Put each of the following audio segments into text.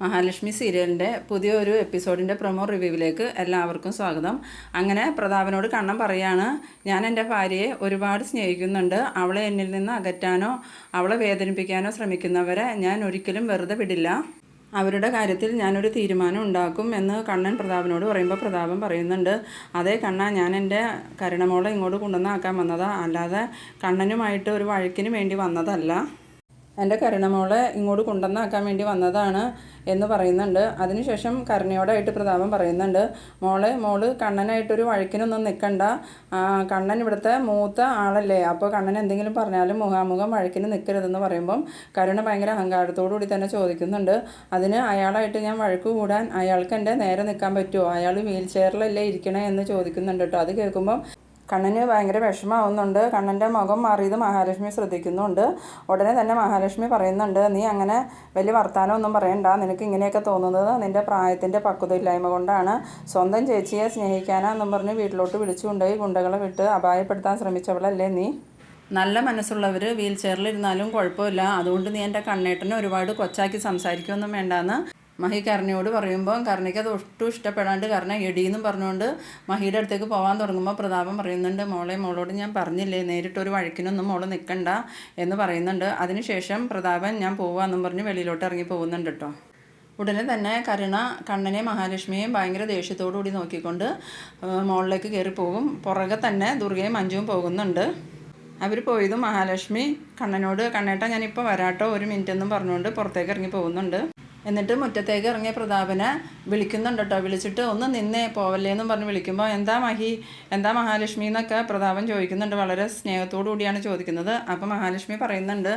മഹാലക്ഷ്മി സീരിയലിന്റെ പുതിയൊരു എപ്പിസോഡിന്റെ പ്രൊമോ റിവ്യൂവിലേക്ക് എല്ലാവർക്കും സ്വാഗതം. അങ്ങനെ പ്രതാപനോട് കണ്ണം പറയാണ് ഞാൻ എന്റെ ഭാര്യയെ ഒരുപാട് സ്നേഹിക്കുന്നുണ്ട്. അവളെ എന്നിൽ നിന്ന് അകറ്റാനോ അവളെ വേദനിപ്പിക്കാനോ ശ്രമിക്കുന്നവരെ ഞാൻ ഒരിക്കലും വെറുതെ വിടില്ല. അവരുടെ കാര്യത്തിൽ ഞാനൊരു തീരുമാനം ഉണ്ടാക്കും എന്ന് കണ്ണൻ പ്രതാപനോട് പറയുമ്പോൾ പ്രതാപൻ പറയുന്നുണ്ട് അതേ കണ്ണ ഞാൻ എന്റെ കരുണമോളെ ഇങ്ങോട്ട് കൊണ്ടുവന്നാക്കാൻ വന്നതാ. അല്ലാതെ കണ്ണനുമായിട്ട് ഒരു വഴക്കിന് വേണ്ടി വന്നതല്ല. എന്റെ കരുണമോളെ ഇങ്ങോട്ട് കൊണ്ടുവന്നാക്കാൻ വേണ്ടി വന്നതാണ്. എന്ന് പറയുന്നുണ്ട്. അതിനുശേഷം കരുണയോടായിട്ട് പ്രതാപം പറയുന്നുണ്ട് മോളെ മോൾ കണ്ണനായിട്ടൊരു വഴക്കിനൊന്നും നിൽക്കണ്ട കണ്ണൻ ഇവിടുത്തെ മൂത്ത ആളല്ലേ. അപ്പോൾ കണ്ണൻ എന്തെങ്കിലും പറഞ്ഞാലും മുഖാമുഖം വഴക്കിന് നിൽക്കരുതെന്ന് പറയുമ്പം കരുണ ഭയങ്കര അഹങ്കാരത്തോടു കൂടി തന്നെ ചോദിക്കുന്നുണ്ട്. അതിന് അയാളായിട്ട് ഞാൻ വഴക്ക് കൂടാൻ അയാൾക്ക് എന്റെ നേരെ നിൽക്കാൻ പറ്റുമോ? അയാൾ വീൽ ചെയറിലല്ലേ ഇരിക്കണേ എന്ന് ചോദിക്കുന്നുണ്ട് കേട്ടോ അത് കേൾക്കുമ്പം കണ്ണന് ഭയങ്കര വിഷമാവുന്നുണ്ട്. കണ്ണന്റെ മുഖം മാറിയത് മഹാലക്ഷ്മി ശ്രദ്ധിക്കുന്നുണ്ട്. ഉടനെ തന്നെ മഹാലക്ഷ്മി പറയുന്നുണ്ട് നീ അങ്ങനെ വലിയ വർത്തമാനമൊന്നും പറയണ്ട. നിനക്ക് ഇങ്ങനെയൊക്കെ തോന്നുന്നത് നിന്റെ പ്രായത്തിന്റെ പക്വതയില്ലായ്മ കൊണ്ടാണ്. സ്വന്തം ചേച്ചിയെ സ്നേഹിക്കാനാന്നും പറഞ്ഞ് വീട്ടിലോട്ട് വിളിച്ചുകൊണ്ടുപോയി ഗുണ്ടകളെ വിട്ട് അപായപ്പെടുത്താൻ ശ്രമിച്ചവളല്ലേ നീ? നല്ല മനസ്സുള്ളവർ വീൽ ചെയറിലിരുന്നാലും കുഴപ്പമില്ല. അതുകൊണ്ട് നീ എന്റെ കണ്ണേട്ടനെ ഒരുപാട് കൊച്ചാക്കി സംസാരിക്കുകയൊന്നും വേണ്ടാന്ന് മഹി കർണിയോട് പറയുമ്പോൾ കർണയ്ക്ക് അത് ഒട്ടും ഇഷ്ടപ്പെടാണ്ട് കർണ എടിയെന്നും പറഞ്ഞുകൊണ്ട് മഹിയുടെ അടുത്തേക്ക് പോകാൻ തുടങ്ങുമ്പോൾ പ്രതാപം പറയുന്നുണ്ട് മോളെ മോളോട് ഞാൻ പറഞ്ഞില്ലേ നേരിട്ടൊരു വഴക്കിനൊന്നും മോൾ നിൽക്കണ്ട എന്ന് പറയുന്നുണ്ട്. അതിനുശേഷം പ്രതാപൻ ഞാൻ പോവാന്നും പറഞ്ഞ് വെളിയിലോട്ട് ഇറങ്ങി പോകുന്നുണ്ട് കേട്ടോ ഉടനെ തന്നെ കരുണ കണ്ണനെ മഹാലക്ഷ്മിയെയും ഭയങ്കര ദേഷ്യത്തോടുകൂടി നോക്കിക്കൊണ്ട് മോളിലേക്ക് കയറി പോകും. പുറകെ തന്നെ ദുർഗയും മഞ്ജുവും പോകുന്നുണ്ട്. അവർ പോയതും മഹാലക്ഷ്മി കണ്ണനോട് കണ്ണേട്ടാ ഞാനിപ്പോൾ വരാട്ടോ ഒരു മിനിറ്റ് എന്നും പറഞ്ഞുകൊണ്ട് പുറത്തേക്ക് ഇറങ്ങി പോകുന്നുണ്ട്. എന്നിട്ട് മുറ്റത്തേക്ക് ഇറങ്ങിയ പ്രതാപനെ വിളിക്കുന്നുണ്ട് കേട്ടോ വിളിച്ചിട്ട് ഒന്ന് നിന്നേ പോവല്ലേ എന്നും പറഞ്ഞ് വിളിക്കുമ്പോൾ എന്താ മഹി? എന്താ മഹാലക്ഷ്മി? എന്നൊക്കെ പ്രതാപൻ ചോദിക്കുന്നുണ്ട്. വളരെ സ്നേഹത്തോടു കൂടിയാണ് ചോദിക്കുന്നത്. അപ്പോൾ മഹാലക്ഷ്മി പറയുന്നുണ്ട്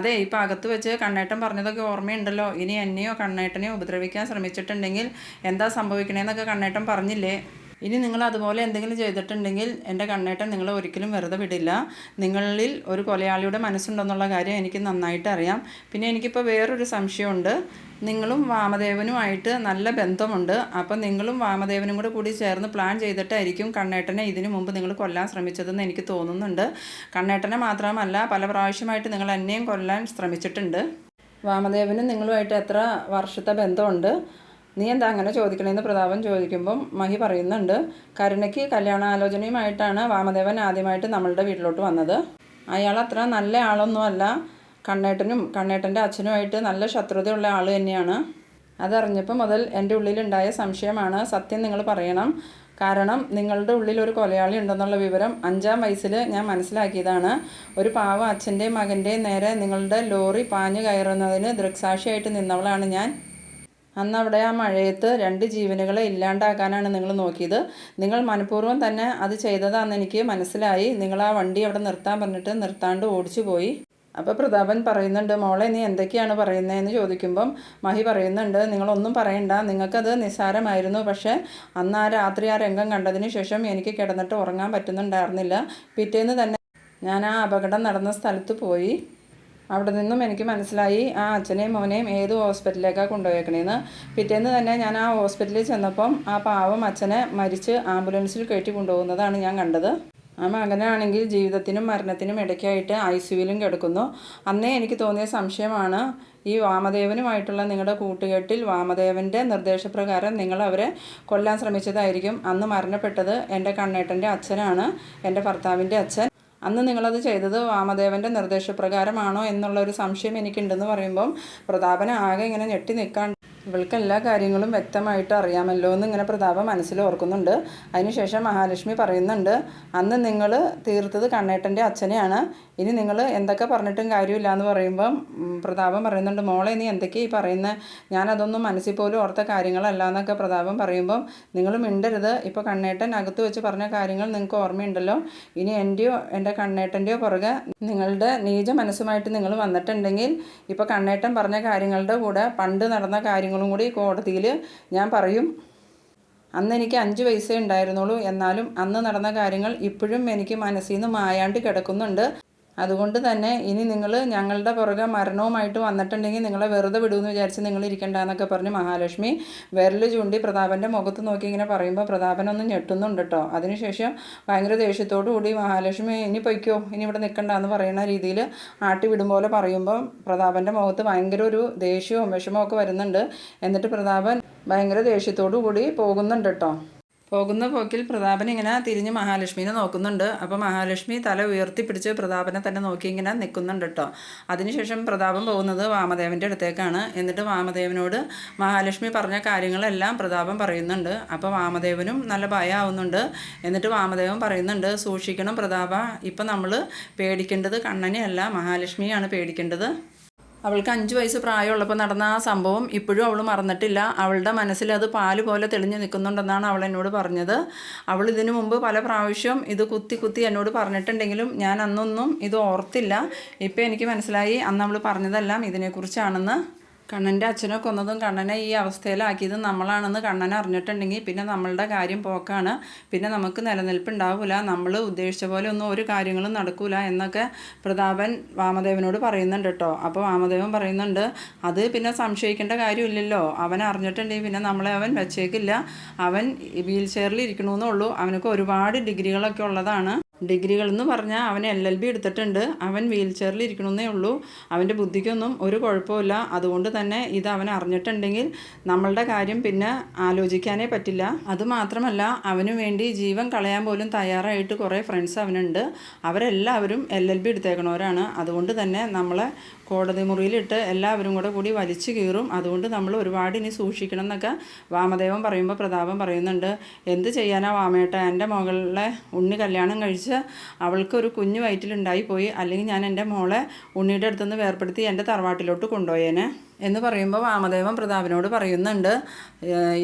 അതെ ഇപ്പം അകത്ത് വെച്ച് കണ്ണേട്ടൻ പറഞ്ഞതൊക്കെ ഓർമ്മയുണ്ടല്ലോ. ഇനി എന്നെയോ കണ്ണേട്ടനെയോ ഉപദ്രവിക്കാൻ ശ്രമിച്ചിട്ടുണ്ടെങ്കിൽ എന്താ സംഭവിക്കണേന്നൊക്കെ കണ്ണേട്ടൻ പറഞ്ഞില്ലേ? ഇനി നിങ്ങൾ അതുപോലെ എന്തെങ്കിലും ചെയ്തിട്ടുണ്ടെങ്കിൽ എന്റെ കണ്ണേട്ടൻ നിങ്ങളെ ഒരിക്കലും വെറുതെ വിടില്ല. നിങ്ങളിൽ ഒരു കൊലയാളിയുടെ മനസ്സുണ്ടെന്നുള്ള കാര്യം എനിക്ക് നന്നായിട്ട് അറിയാം. പിന്നെ എനിക്കിപ്പോൾ വേറൊരു സംശയമുണ്ട്. നിങ്ങളും വാമദേവനുമായിട്ട് നല്ല ബന്ധമുണ്ട്. അപ്പം നിങ്ങളും വാമദേവനും കൂടെ കൂടി ചേർന്ന് പ്ലാൻ ചെയ്തിട്ടായിരിക്കും കണ്ണേട്ടനെ ഇതിനു മുമ്പ് നിങ്ങൾ കൊല്ലാൻ ശ്രമിച്ചതെന്ന് എനിക്ക് തോന്നുന്നുണ്ട്. കണ്ണേട്ടനെ മാത്രമല്ല പല പ്രാവശ്യമായിട്ട് നിങ്ങൾ എന്നെയും കൊല്ലാൻ ശ്രമിച്ചിട്ടുണ്ട്. വാമദേവനും നിങ്ങളുമായിട്ട് എത്ര വർഷത്തെ ബന്ധമുണ്ട്? നീ എന്താ അങ്ങനെ ചോദിക്കണേന്ന് പ്രതാപൻ ചോദിക്കുമ്പം മഹി പറയുന്നുണ്ട് കരുണയ്ക്ക് കല്യാണാലോചനയുമായിട്ടാണ് വാമദേവൻ ആദ്യമായിട്ട് നമ്മളുടെ വീട്ടിലോട്ട് വന്നത്. അയാൾ അത്ര നല്ല ആളൊന്നുമല്ല. കണ്ണേട്ടനും കണ്ണേട്ടന്റെ അച്ഛനുമായിട്ട് നല്ല ശത്രുതയുള്ള ആൾ തന്നെയാണ്. അതറിഞ്ഞപ്പോൾ മുതൽ എന്റെ ഉള്ളിലുണ്ടായ സംശയമാണ് സത്യം നിങ്ങൾ പറയണം. കാരണം നിങ്ങളുടെ ഉള്ളിൽ ഒരു കൊലയാളി ഉണ്ടെന്നുള്ള വിവരം അഞ്ചാം വയസ്സിൽ ഞാൻ മനസ്സിലാക്കിയതാണ്. ഒരു പാവ അച്ഛന്റെയും മകന്റെയും നേരെ നിങ്ങളുടെ ലോറി പാഞ്ഞു കയറുന്നതിന് ദൃക്സാക്ഷിയായിട്ട് നിന്നവളാണ് ഞാൻ. അന്ന് അവിടെ ആ മഴയത്ത് രണ്ട് ജീവനുകളെ ഇല്ലാണ്ടാക്കാനാണ് നിങ്ങൾ നോക്കിയത്. നിങ്ങൾ മനഃപൂർവം തന്നെ അത് ചെയ്തതാണെന്ന് എനിക്ക് മനസ്സിലായി. നിങ്ങൾ ആ വണ്ടി അവിടെ നിർത്താൻ പറഞ്ഞിട്ട് നിർത്താണ്ട് ഓടിച്ചു പോയി. അപ്പോൾ പ്രതാപൻ പറയുന്നുണ്ട് മോളെ നീ എന്തൊക്കെയാണ് പറയുന്നതെന്ന് ചോദിക്കുമ്പം മഹി പറയുന്നുണ്ട് നിങ്ങളൊന്നും പറയണ്ട നിങ്ങൾക്കത് നിസ്സാരമായിരുന്നു. പക്ഷേ അന്ന് ആ രാത്രി ആ രംഗം കണ്ടതിന് ശേഷം എനിക്ക് കിടന്നിട്ട് ഉറങ്ങാൻ പറ്റുന്നുണ്ടായിരുന്നില്ല. പിറ്റേന്ന് തന്നെ ഞാൻ ആ അപകടം നടന്ന സ്ഥലത്ത് പോയി. അവിടെ നിന്നും എനിക്ക് മനസ്സിലായി ആ അച്ഛനെയും മോനെയും ഏത് ഹോസ്പിറ്റലിലേക്കാണ് കൊണ്ടുപോയേക്കണേന്ന്. പിറ്റേന്ന് തന്നെ ഞാൻ ആ ഹോസ്പിറ്റലിൽ ചെന്നപ്പം ആ പാവം അച്ഛനെ മരിച്ച് ആംബുലൻസിൽ കയറ്റി കൊണ്ടുപോകുന്നതാണ് ഞാൻ കണ്ടത്. ആ മകനാണെങ്കിൽ ജീവിതത്തിനും മരണത്തിനും ഇടയ്ക്കായിട്ട് ഐ സിയുവിലും കിടക്കുന്നു. അന്നേ എനിക്ക് തോന്നിയ സംശയമാണ് ഈ വാമദേവനുമായിട്ടുള്ള നിങ്ങളുടെ കൂട്ടുകെട്ടിൽ വാമദേവന്റെ നിർദ്ദേശപ്രകാരം നിങ്ങൾ അവരെ കൊല്ലാൻ ശ്രമിച്ചതായിരിക്കും. അന്ന് മരണപ്പെട്ടത് എന്റെ കണ്ണേട്ടന്റെ അച്ഛനാണ് എന്റെ ഭർത്താവിന്റെ അച്ഛൻ. അന്ന് നിങ്ങളത് ചെയ്തത് വാമദേവന്റെ നിർദ്ദേശപ്രകാരമാണോ എന്നുള്ള ഒരു സംശയം എനിക്കുണ്ടെന്ന് പറയുമ്പം പ്രതാപൻ ആകെ ഇങ്ങനെ ഞെട്ടി നിൽക്കാൻ ഇവൾക്ക് എല്ലാ കാര്യങ്ങളും വ്യക്തമായിട്ട് അറിയാമല്ലോ എന്ന് ഇങ്ങനെ പ്രതാപം മനസ്സിൽ ഓർക്കുന്നുണ്ട്. അതിനുശേഷം മഹാലക്ഷ്മി പറയുന്നുണ്ട് അന്ന് നിങ്ങൾ തീർത്തത് കണ്ണേട്ടന്റെ അച്ഛനെയാണ്. ഇനി നിങ്ങൾ എന്തൊക്കെ പറഞ്ഞിട്ടും കാര്യമില്ല എന്ന് പറയുമ്പം പ്രതാപം പറയുന്നുണ്ട് മോളെ നീ എന്തൊക്കെയാണ് ഈ പറയുന്നത് ഞാനതൊന്നും മനസ്സിൽ പോലും ഓർത്ത കാര്യങ്ങളല്ല എന്നൊക്കെ പ്രതാപം പറയുമ്പം നിങ്ങൾ മിണ്ടരുത്. ഇപ്പോൾ കണ്ണേട്ടൻ അകത്ത് വെച്ച് പറഞ്ഞ കാര്യങ്ങൾ നിങ്ങൾക്ക് ഓർമ്മയുണ്ടല്ലോ. ഇനി എന്റെയോ എന്റെ കണ്ണേട്ടന്റെയോ പുറകെ നിങ്ങളുടെ നീജ മനസ്സുമായിട്ട് നിങ്ങൾ വന്നിട്ടുണ്ടെങ്കിൽ ഇപ്പോൾ കണ്ണേട്ടൻ പറഞ്ഞ കാര്യങ്ങളുടെ കൂടെ പണ്ട് നടന്ന കാര്യങ്ങളും കൂടി കോടതിയിൽ ഞാൻ പറയും. അന്ന് എനിക്ക് അഞ്ച് പൈസ ഉണ്ടായിരുന്നുള്ളൂ. എന്നാലും അന്ന് നടന്ന കാര്യങ്ങൾ ഇപ്പോഴും എനിക്ക് മനസ്സിൽ നിന്ന് മായാണ്ട് കിടക്കുന്നുണ്ട്. അതുകൊണ്ട് തന്നെ ഇനി നിങ്ങൾ ഞങ്ങളുടെ പുറകെ മരണവുമായിട്ട് വന്നിട്ടുണ്ടെങ്കിൽ നിങ്ങളെ വെറുതെ വിടുമെന്ന് വിചാരിച്ച് നിങ്ങൾ ഇരിക്കണ്ടെന്നൊക്കെ പറഞ്ഞ് മഹാലക്ഷ്മി വിരൽ ചൂണ്ടി പ്രതാപന്റെ മുഖത്ത് നോക്കി ഇങ്ങനെ പറയുമ്പോൾ പ്രതാപനൊന്നും ഞെട്ടുന്നുണ്ട് കേട്ടോ. അതിനുശേഷം ഭയങ്കര ദേഷ്യത്തോടു കൂടി മഹാലക്ഷ്മി ഇനി പൊയ്ക്കോ ഇനി ഇവിടെ നിൽക്കണ്ട എന്ന് പറയുന്ന രീതിയിൽ ആട്ടി വിടും പോലെ പറയുമ്പോൾ പ്രതാപന്റെ മുഖത്ത് ഭയങ്കര ഒരു ദേഷ്യവും വിഷമവും ഒക്കെ വരുന്നുണ്ട്. എന്നിട്ട് പ്രതാപൻ ഭയങ്കര ദേഷ്യത്തോടു കൂടി പോകുന്നുണ്ട് കേട്ടോ. പോകുന്ന പോക്കിൽ പ്രതാപൻ ഇങ്ങനെ തിരിഞ്ഞ് മഹാലക്ഷ്മിനെ നോക്കുന്നുണ്ട്. അപ്പോൾ മഹാലക്ഷ്മി തല ഉയർത്തിപ്പിടിച്ച് പ്രതാപനെ തന്നെ നോക്കി ഇങ്ങനെ നിൽക്കുന്നുണ്ട് കേട്ടോ അതിനുശേഷം പ്രതാപൻ പോകുന്നത് വാമദേവന്റെ അടുത്തേക്കാണ്. എന്നിട്ട് വാമദേവനോട് മഹാലക്ഷ്മി പറഞ്ഞ കാര്യങ്ങളെല്ലാം പ്രതാപൻ പറയുന്നുണ്ട്. അപ്പോൾ വാമദേവനും നല്ല ഭയമാവുന്നുണ്ട് എന്നിട്ട് വാമദേവൻ പറയുന്നുണ്ട് സൂക്ഷിക്കണം പ്രതാപ. ഇപ്പം നമ്മൾ പേടിക്കേണ്ടത് കണ്ണനെയല്ല. മഹാലക്ഷ്മിയാണ് പേടിക്കേണ്ടത്. അവൾക്ക് അഞ്ച് വയസ്സ് പ്രായമുള്ളപ്പോൾ നടന്ന ആ സംഭവം ഇപ്പോഴും അവൾ മറന്നിട്ടില്ല. അവളുടെ മനസ്സിൽ അത് പാൽ പോലെ തെളിഞ്ഞു നിൽക്കുന്നുണ്ടെന്നാണ് അവൾ എന്നോട് പറഞ്ഞത്. അവൾ ഇതിനു മുമ്പ് പല പ്രാവശ്യം ഇത് കുത്തി കുത്തി എന്നോട് പറഞ്ഞിട്ടുണ്ടെങ്കിലും ഞാൻ അന്നൊന്നും ഇത് ഓർത്തില്ല. ഇപ്പോൾ എനിക്ക് മനസ്സിലായി അന്ന് അവൾ പറഞ്ഞതെല്ലാം ഇതിനെക്കുറിച്ചാണെന്ന്. കണ്ണന്റെ അച്ഛനെ കൊന്നതും കണ്ണനെ ഈ അവസ്ഥയിലാക്കിയതും നമ്മളാണെന്ന് കണ്ണൻ അറിഞ്ഞിട്ടുണ്ടെങ്കിൽ പിന്നെ നമ്മളുടെ കാര്യം പോക്കാണ്. പിന്നെ നമുക്ക് നിലനിൽപ്പ് ഉണ്ടാവില്ല നമ്മൾ ഉദ്ദേശിച്ച പോലെ ഒന്നും ഒരു കാര്യങ്ങളും നടക്കൂല എന്നൊക്കെ പ്രതാപൻ വാമദേവനോട് പറയുന്നുണ്ട് കേട്ടോ. അപ്പോൾ വാമദേവൻ പറയുന്നുണ്ട് അത് പിന്നെ സംശയിക്കേണ്ട കാര്യമില്ലല്ലോ. അവൻ അറിഞ്ഞിട്ടുണ്ടെങ്കിൽ പിന്നെ നമ്മളെ അവൻ വെച്ചേക്കില്ല. അവൻ വീൽ ചെയറിൽ ഇരിക്കണമെന്നേ ഉള്ളൂ. അവനൊക്കെ ഒരുപാട് ഡിഗ്രികളൊക്കെ ഉള്ളതാണ്. ഡിഗ്രികൾ എന്ന് പറഞ്ഞാൽ അവൻ എൽ എൽ ബി എടുത്തിട്ടുണ്ട്. അവൻ വീൽ ചെയറിൽ ഇരിക്കണമെന്നേ ഉള്ളൂ. അവന്റെ ബുദ്ധിക്കൊന്നും ഒരു കുഴപ്പമില്ല അതുകൊണ്ട് തന്നെ ഇത് അവൻ അറിഞ്ഞിട്ടുണ്ടെങ്കിൽ നമ്മളുടെ കാര്യം പിന്നെ ആലോചിക്കാനേ പറ്റില്ല. അതുമാത്രമല്ല അവന് വേണ്ടി ജീവൻ കളയാൻ പോലും തയ്യാറായിട്ട് കുറേ ഫ്രണ്ട്സ് അവനുണ്ട്. അവരെല്ലാവരും എൽ എൽ ബി എടുത്തേക്കണവരാണ്. അതുകൊണ്ട് തന്നെ നമ്മളെ കോടതി മുറിയിലിട്ട് എല്ലാവരും കൂടെ കൂടി വലിച്ചു കീറും. അതുകൊണ്ട് നമ്മൾ ഒരുപാട് ഇനി സൂക്ഷിക്കണം എന്നൊക്കെ വാമദേവൻ പറയുമ്പോൾ പ്രതാപം പറയുന്നുണ്ട്. എന്ത് ചെയ്യാനാ വാമേട്ട? എന്റെ മകളെ ഉണ്ണി കല്യാണം കഴിച്ച് അവൾക്ക് ഒരു കുഞ്ഞു വയറ്റിലുണ്ടായി പോയി അല്ലെങ്കിൽ ഞാൻ എന്റെ മോളെ ഉണ്ണിയുടെ അടുത്തുനിന്ന് വേർപ്പെടുത്തി എന്റെ തറവാട്ടിലോട്ട് കൊണ്ടുപോയേനെ. എന്ന് പറയുമ്പോൾ വാമദേവൻ പ്രതാപിനോട് പറയുന്നുണ്ട്.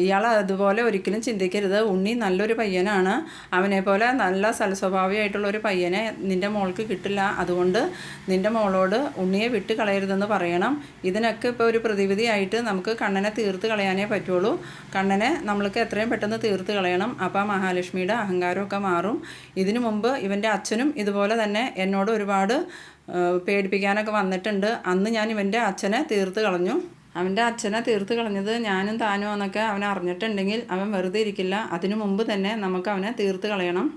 ഇയാൾ അതുപോലെ ഒരിക്കലും ചിന്തിക്കരുത്. ഉണ്ണി നല്ലൊരു പയ്യനാണ്. അവനെ പോലെ നല്ല സൽസ്വഭാവിയായിട്ടുള്ള ഒരു പയ്യനെ നിന്റെ മോൾക്ക് കിട്ടില്ല. അതുകൊണ്ട് നിന്റെ മോളോട് ഉണ്ണിയെ വിട്ട് കളയരുതെന്ന് പറയണം. ഇതിനൊക്കെ ഇപ്പോൾ ഒരു പ്രതിവിധിയായിട്ട് നമുക്ക് കണ്ണനെ തീർത്ത് കളയാനേ പറ്റുള്ളൂ. കണ്ണനെ നമ്മൾക്ക് എത്രയും പെട്ടെന്ന് തീർത്ത് കളയണം. അപ്പോൾ മഹാലക്ഷ്മിയുടെ അഹങ്കാരമൊക്കെ മാറും. ഇതിനു മുമ്പ് ഇവന്റെ അച്ഛനും ഇതുപോലെ തന്നെ എന്നോട് ഒരുപാട് പേടിപ്പിക്കാനൊക്കെ വന്നിട്ടുണ്ട്. അന്ന് ഞാൻ ഇവന്റെ അച്ഛനെ തീർത്ത് കളഞ്ഞു. അവന്റെ അച്ഛനെ തീർത്ത് കളഞ്ഞത് ഞാനും താനും എന്നൊക്കെ അവൻ അറിഞ്ഞിട്ടുണ്ടെങ്കിൽ അവൻ വെറുതെ ഇരിക്കില്ല. അതിനു മുമ്പ് തന്നെ നമുക്ക് അവനെ തീർത്ത് കളയണം.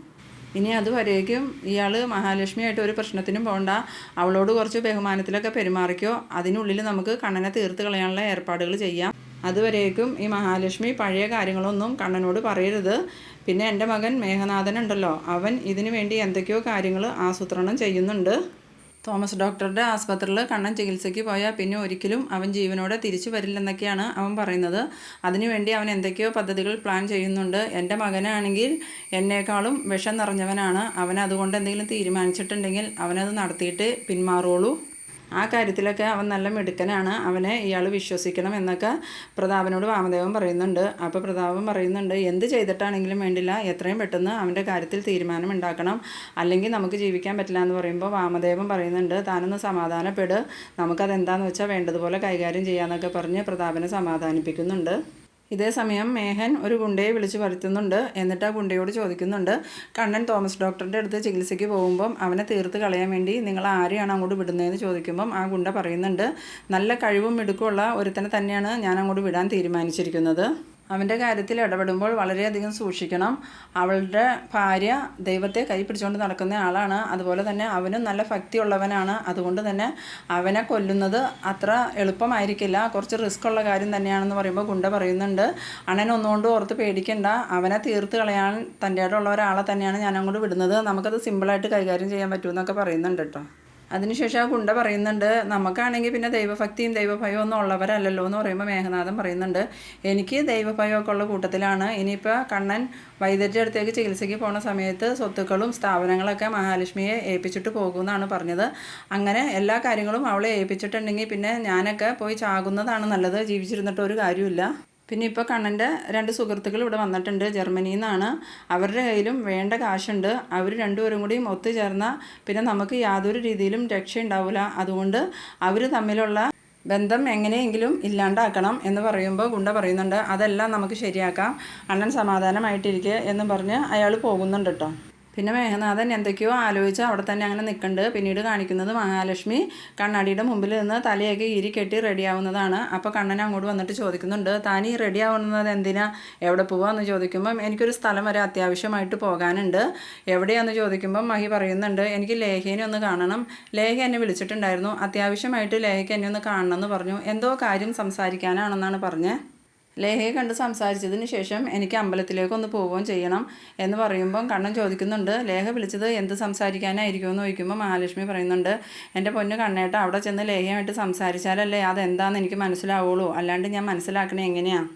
ഇനി അതുവരേക്കും ഇയാൾ മഹാലക്ഷ്മിയായിട്ട് ഒരു പ്രശ്നത്തിനും പോകണ്ട അവളോട് കുറച്ച് ബഹുമാനത്തിലൊക്കെ പെരുമാറിക്കോ. അതിനുള്ളിൽ നമുക്ക് കണ്ണനെ തീർത്ത് കളയാനുള്ള ഏർപ്പാടുകൾ ചെയ്യാം. അതുവരേക്കും ഈ മഹാലക്ഷ്മി പഴയ കാര്യങ്ങളൊന്നും കണ്ണനോട് പറയരുത്. പിന്നെ എന്റെ മകൻ മേഘനാഥൻ ഉണ്ടല്ലോ. അവൻ ഇതിനു വേണ്ടി എന്തൊക്കെയോ കാര്യങ്ങൾ ആസൂത്രണം ചെയ്യുന്നുണ്ട്. തോമസ് ഡോക്ടറുടെ ആസ്പത്രിയിൽ കണ്ണൻ ചികിത്സയ്ക്ക് പോയാൽ പിന്നെ ഒരിക്കലും അവൻ ജീവനോടെ തിരിച്ചു വരില്ലെന്നൊക്കെയാണ് അവൻ പറയുന്നത്. അതിനുവേണ്ടി അവൻ എന്തൊക്കെയോ പദ്ധതികൾ പ്ലാൻ ചെയ്യുന്നുണ്ട്. എന്റെ മകനാണെങ്കിൽ എന്നേക്കാളും വിഷം നിറഞ്ഞവനാണ്. അവൻ അതുകൊണ്ട് എന്തെങ്കിലും തീരുമാനിച്ചിട്ടുണ്ടെങ്കിൽ അവനത് നടത്തിയിട്ട് പിന്മാറുള്ളൂ ആ കാര്യത്തിലൊക്കെ അവൻ നല്ല മിടുക്കനാണ്. അവനെ ഇയാൾ വിശ്വസിക്കണം എന്നൊക്കെ പ്രതാപനോട് വാമദേവൻ പറയുന്നുണ്ട്. അപ്പോൾ പ്രതാപൻ പറയുന്നുണ്ട് എന്ത് ചെയ്തിട്ടാണെങ്കിലും വേണ്ടില്ല. എത്രയും പെട്ടെന്ന് അവന്റെ കാര്യത്തിൽ തീരുമാനം ഉണ്ടാക്കണം. അല്ലെങ്കിൽ നമുക്ക് ജീവിക്കാൻ പറ്റില്ല എന്ന് പറയുമ്പോൾ വാമദേവൻ പറയുന്നുണ്ട് താനൊന്ന് സമാധാനപ്പെട്. നമുക്കതെന്താണെന്ന് വെച്ചാൽ വേണ്ടതുപോലെ കൈകാര്യം ചെയ്യാമെന്നൊക്കെ പറഞ്ഞ് പ്രതാപനെ സമാധാനിപ്പിക്കുന്നുണ്ട്. ഇതേ സമയം മേഹൻ ഒരു ഗുണ്ടയെ വിളിച്ച് വരുത്തുന്നുണ്ട്. എന്നിട്ട് ആ ഗുണ്ടയോട് ചോദിക്കുന്നുണ്ട് കണ്ണൻ തോമസ് ഡോക്ടറുടെ അടുത്ത് ചികിത്സയ്ക്ക് പോകുമ്പം അവനെ തീർത്ത് കളയാൻ വേണ്ടി നിങ്ങൾ ആരെയാണ് അങ്ങോട്ട് വിടുന്നതെന്ന് ചോദിക്കുമ്പം ആ ഗുണ്ട പറയുന്നുണ്ട് നല്ല കഴിവും മിടുക്കുമുള്ള ഒരുത്തനെ തന്നെയാണ് ഞാൻ അങ്ങോട്ട് വിടാൻ തീരുമാനിച്ചിരിക്കുന്നത്. അവന്റെ കാര്യത്തിൽ ഇടപെടുമ്പോൾ വളരെയധികം സൂക്ഷിക്കണം. അവളുടെ ഭാര്യ ദൈവത്തെ കൈ പിടിച്ചുകൊണ്ട് നടക്കുന്ന ആളാണ്. അതുപോലെ തന്നെ അവനും നല്ല ഭക്തിയുള്ളവനാണ്. അതുകൊണ്ട് തന്നെ അവനെ കൊല്ലുന്നത് അത്ര എളുപ്പമായിരിക്കില്ല. കുറച്ച് റിസ്ക് ഉള്ള കാര്യം തന്നെയാണെന്ന് പറയുമ്പോൾ ഗുണ്ട പറയുന്നുണ്ട്. അണ്ണൻ ഒന്നുകൊണ്ട് ഓർത്ത് പേടിക്കണ്ട. അവനെ തീർത്ത് കളയാൻ തന്റെ ആയിട്ടുള്ള ഒരാളെ തന്നെയാണ് ഞാൻ അങ്ങോട്ട് വിടുന്നത്. നമുക്കത് സിമ്പിളായിട്ട് കൈകാര്യം ചെയ്യാൻ പറ്റുമെന്നൊക്കെ പറയുന്നുണ്ട് കേട്ടോ. അതിനുശേഷം ആ ഗുണ്ട പറയുന്നുണ്ട് നമുക്കാണെങ്കിൽ പിന്നെ ദൈവഭക്തിയും ദൈവഭയവും ഒന്നും ഉള്ളവരല്ലല്ലോ എന്ന് പറയുമ്പോൾ മേഘനാഥൻ പറയുന്നുണ്ട് എനിക്ക് ദൈവഭയമൊക്കെ ഉള്ള കൂട്ടത്തിലാണ്. ഇനിയിപ്പോൾ കണ്ണൻ വൈദ്യരുടെ അടുത്തേക്ക് ചികിത്സയ്ക്ക് പോണ സമയത്ത് സ്വത്തുക്കളും സ്ഥാപനങ്ങളൊക്കെ മഹാലക്ഷ്മിയെ ഏൽപ്പിച്ചിട്ട് പോകുമെന്നാണ് പറഞ്ഞത്. അങ്ങനെ എല്ലാ കാര്യങ്ങളും അവളെ ഏൽപ്പിച്ചിട്ടുണ്ടെങ്കിൽ പിന്നെ ഞാനൊക്കെ പോയി ചാകുന്നതാണ് നല്ലത്. ജീവിച്ചിരുന്നിട്ട് ഒരു കാര്യമില്ല പിന്നെ ഇപ്പോൾ കണ്ണന്റെ രണ്ട് സുഹൃത്തുക്കൾ ഇവിടെ വന്നിട്ടുണ്ട് ജർമ്മനിയിൽ നിന്നാണ്. അവരുടെ കയ്യിലും വേണ്ട കാശുണ്ട്. അവർ രണ്ടുപേരും കൂടിയും ഒത്തുചേർന്ന പിന്നെ നമുക്ക് യാതൊരു രീതിയിലും രക്ഷയുണ്ടാവില്ല അതുകൊണ്ട് അവർ തമ്മിലുള്ള ബന്ധം എങ്ങനെയെങ്കിലും ഇല്ലാണ്ടാക്കണം എന്ന് പറയുമ്പോൾ ഗുണ്ട പറയുന്നുണ്ട്. അതെല്ലാം നമുക്ക് ശരിയാക്കാം. അണ്ണൻ സമാധാനമായിട്ടിരിക്കുക എന്ന് പറഞ്ഞ് അയാൾ പോകുന്നുണ്ട് കേട്ടോ. പിന്നെ മേഘനാഥൻ എന്തൊക്കെയോ ആലോചിച്ച് അവിടെ തന്നെ അങ്ങനെ നിൽക്കുന്നുണ്ട്. പിന്നീട് കാണിക്കുന്നത് മഹാലക്ഷ്മി കണ്ണാടിയുടെ മുമ്പിൽ നിന്ന് തലയൊക്കെ ഈരി കെട്ടി റെഡിയാവുന്നതാണ്. അപ്പോൾ കണ്ണൻ അങ്ങോട്ട് വന്നിട്ട് ചോദിക്കുന്നുണ്ട് താൻ ഈ റെഡി ആവുന്നത് എന്തിനാ? എവിടെ പോവാന്ന് ചോദിക്കുമ്പം എനിക്കൊരു സ്ഥലം വരെ അത്യാവശ്യമായിട്ട് പോകാനുണ്ട്. എവിടെയാന്ന് ചോദിക്കുമ്പം മഹി പറയുന്നുണ്ട് എനിക്ക് ലേഖേനെ ഒന്ന് കാണണം. ലേഖ എന്നെ വിളിച്ചിട്ടുണ്ടായിരുന്നു. അത്യാവശ്യമായിട്ട് ലേഖയ്ക്ക് എന്നെ ഒന്ന് കാണണം എന്ന് പറഞ്ഞു. എന്തോ കാര്യം സംസാരിക്കാനാണെന്നാണ് പറഞ്ഞത് ലേഹയെ കണ്ട് സംസാരിച്ചതിന് ശേഷം എനിക്ക് അമ്പലത്തിലേക്കൊന്ന് പോവുകയും ചെയ്യണം എന്ന് പറയുമ്പം കണ്ണൻ ചോദിക്കുന്നുണ്ട് ലേഹ വിളിച്ചത് എന്ത് സംസാരിക്കാനായിരിക്കും എന്ന് ചോദിക്കുമ്പോൾ മഹാലക്ഷ്മി പറയുന്നുണ്ട് എന്റെ പൊന്ന് കണ്ണേട്ട അവിടെ ചെന്ന് ലേഹയുമായിട്ട് സംസാരിച്ചാലല്ലേ അതെന്താണെന്ന് എനിക്ക് മനസ്സിലാവുള്ളൂ. അല്ലാണ്ട് ഞാൻ മനസ്സിലാക്കണേ എങ്ങനെയാണ്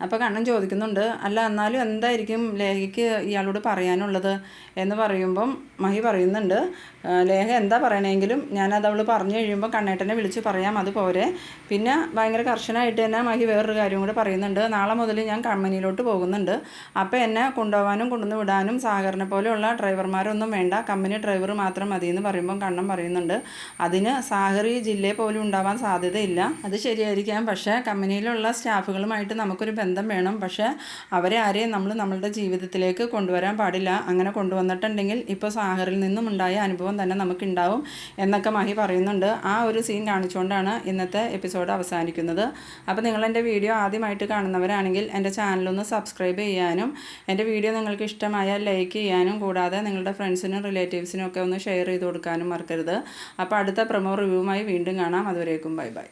അപ്പോൾ കണ്ണൻ ചോദിക്കുന്നുണ്ട് അല്ല എന്നാലും എന്തായിരിക്കും ലേഖയ്ക്ക് ഇയാളോട് പറയാനുള്ളത്? എന്ന് പറയുമ്പം മഹി പറയുന്നുണ്ട് "ആ, ലേഖ എന്താ പറയണമെങ്കിലും ഞാനത് അവൾ പറഞ്ഞു കഴിയുമ്പോൾ കണ്ണേട്ടനെ വിളിച്ച് പറയാം അത് പോരെ. പിന്നെ ഭയങ്കര കർശനമായിട്ട് തന്നെ മഹി വേറൊരു കാര്യം കൂടെ പറയുന്നുണ്ട് നാളെ മുതൽ ഞാൻ കമ്പനിയിലോട്ട് പോകുന്നുണ്ട് അപ്പോൾ എന്നെ കൊണ്ടുപോകാനും കൊണ്ടുവന്ന് വിടാനും സഹകരണ പോലെയുള്ള ഡ്രൈവർമാരൊന്നും വേണ്ട കമ്പനി ഡ്രൈവർ മാത്രം മതി എന്ന് പറയുമ്പം കണ്ണൻ പറയുന്നുണ്ട് അതിന് സാഹറി ജില്ലയെ പോലും ഉണ്ടാവാൻ സാധ്യതയില്ല അത് ശരിയായിരിക്കാം പക്ഷേ കമ്പനിയിലുള്ള സ്റ്റാഫുകളുമായിട്ട് നമുക്കൊരു ബന്ധം വേണം. പക്ഷേ അവരെ ആരെയും നമ്മൾ നമ്മളുടെ ജീവിതത്തിലേക്ക് കൊണ്ടുവരാൻ പാടില്ല. അങ്ങനെ കൊണ്ടുവന്നിട്ടുണ്ടെങ്കിൽ ഇപ്പോൾ സാഹറിൽ നിന്നും ഉണ്ടായ അനുഭവം തന്നെ നമുക്കുണ്ടാവും എന്നൊക്കെ മഹി പറയുന്നുണ്ട്. ആ ഒരു സീൻ കാണിച്ചുകൊണ്ടാണ് ഇന്നത്തെ എപ്പിസോഡ് അവസാനിക്കുന്നത്. അപ്പോൾ നിങ്ങൾ എന്റെ വീഡിയോ ആദ്യമായിട്ട് കാണുന്നവരാണെങ്കിൽ എന്റെ ചാനലൊന്ന് സബ്സ്ക്രൈബ് ചെയ്യാനും എന്റെ വീഡിയോ നിങ്ങൾക്ക് ഇഷ്ടമായാൽ ലൈക്ക് ചെയ്യാനും കൂടാതെ നിങ്ങളുടെ ഫ്രണ്ട്സിനും റിലേറ്റീവ്സിനും ഒക്കെ ഒന്ന് ഷെയർ ചെയ്ത് കൊടുക്കാനും മറക്കരുത്. അപ്പോൾ അടുത്ത പ്രമോ റിവ്യൂമായി വീണ്ടും കാണാം. അതുവരേക്കും ബൈ ബൈ.